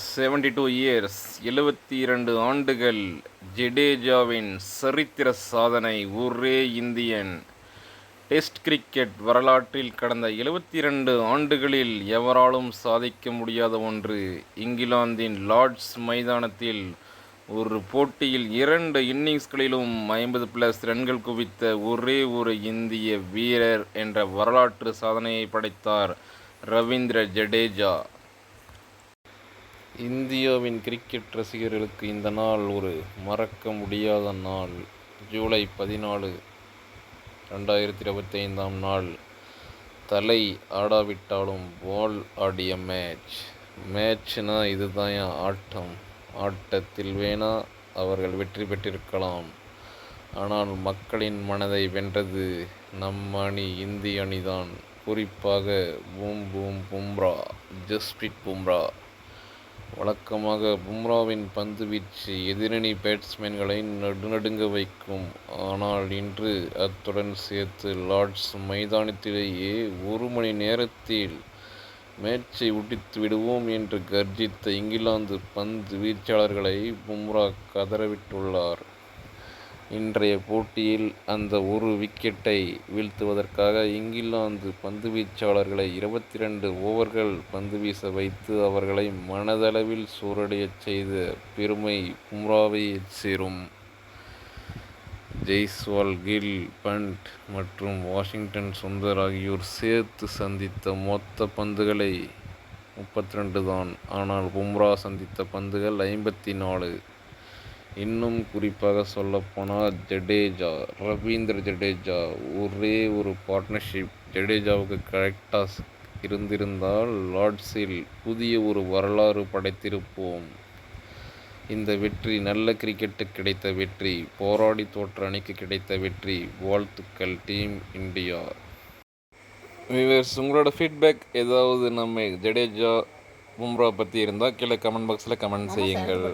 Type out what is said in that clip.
Seventy two years எழுபத்தி இரண்டு ஆண்டுகள் ஜடேஜாவின் சரித்திர சாதனை ஒரே இந்தியன். டெஸ்ட் கிரிக்கெட் வரலாற்றில் கடந்த எழுபத்தி இரண்டு ஆண்டுகளில் எவராலும் சாதிக்க முடியாத ஒன்று இங்கிலாந்தின் லார்ட்ஸ் மைதானத்தில் ஒரு போட்டியில் இரண்டு இன்னிங்ஸ்களிலும் ஐம்பது பிளஸ் ரன்கள் குவித்த ஒரே ஒரு இந்திய வீரர் என்ற வரலாற்று சாதனையை படைத்தார் ரவீந்திர ஜடேஜா. இந்தியாவின் கிரிக்கெட் ரசிகர்களுக்கு இந்த நாள் ஒரு மறக்க முடியாத நாள். ஜூலை பதினாலு ரெண்டாயிரத்தி இருபத்தைந்தாம் நாள். தலை ஆடாவிட்டாலும் பால் ஆடிய மேட்ச். மேட்ச்னா இதுதான் என் ஆட்டம். ஆட்டத்தில் வேணா அவர்கள் வெற்றி பெற்றிருக்கலாம். ஆனால் மக்களின் மனதை வென்றது நம்ம அணி இந்திய அணிதான். குறிப்பாக பூம் பூம் பும்ரா ஜஸ்பிரிட் பும்ரா. வழக்கமாக பும்ராவின் பந்து வீச்சு எதிரணி பேட்ஸ்மேன்களை நடுநடுங்க வைக்கும். ஆனால் இன்று அத்துடன் சேர்த்து லார்ட்ஸ் மைதானத்திலேயே ஒரு மணி நேரத்தில் மேட்சை முடித்து விடுவோம் என்று கர்ஜித்த இங்கிலாந்து பந்து வீச்சாளர்களை பும்ரா கதறவிட்டுள்ளார். இன்றைய போட்டியில் அந்த ஒரு விக்கெட்டை வீழ்த்துவதற்காக இங்கிலாந்து பந்து வீச்சாளர்களை இருபத்தி ரெண்டு ஓவர்கள் பந்து வீச வைத்து அவர்களை மனதளவில் சூறடையச் செய்த பெருமை பும்ராவை சேரும். ஜெய்ஸ்வால் கில் பண்ட் மற்றும் வாஷிங்டன் சுந்தர் ஆகியோர் சேர்த்து சந்தித்த மொத்த பந்துகளை முப்பத்தி ரெண்டு தான். ஆனால் பும்ரா சந்தித்த பந்துகள் ஐம்பத்தி நாலு. இன்னும் குறிப்பாக சொல்லப்போனால் ஜடேஜா ரவீந்திர ஜடேஜா. ஒரே ஒரு பார்ட்னர்ஷிப் ஜடேஜாவுக்கு கரெக்டாக இருந்திருந்தால் லார்ட்ஸில் புதிய ஒரு வரலாறு படைத்திருப்போம். இந்த வெற்றி நல்ல கிரிக்கெட்டுக்கு கிடைத்த வெற்றி போராடி தோற்ற அணிக்கு கிடைத்த வெற்றி வாழ்த்துக்கள் டீம் இந்தியா விவர்ஸ் உங்களோட ஃபீட்பேக் ஏதாவது நம்ம ஜடேஜா பும்ரா பற்றி இருந்தால் கீழே கமெண்ட் பாக்ஸில் கமெண்ட் செய்யுங்கள்.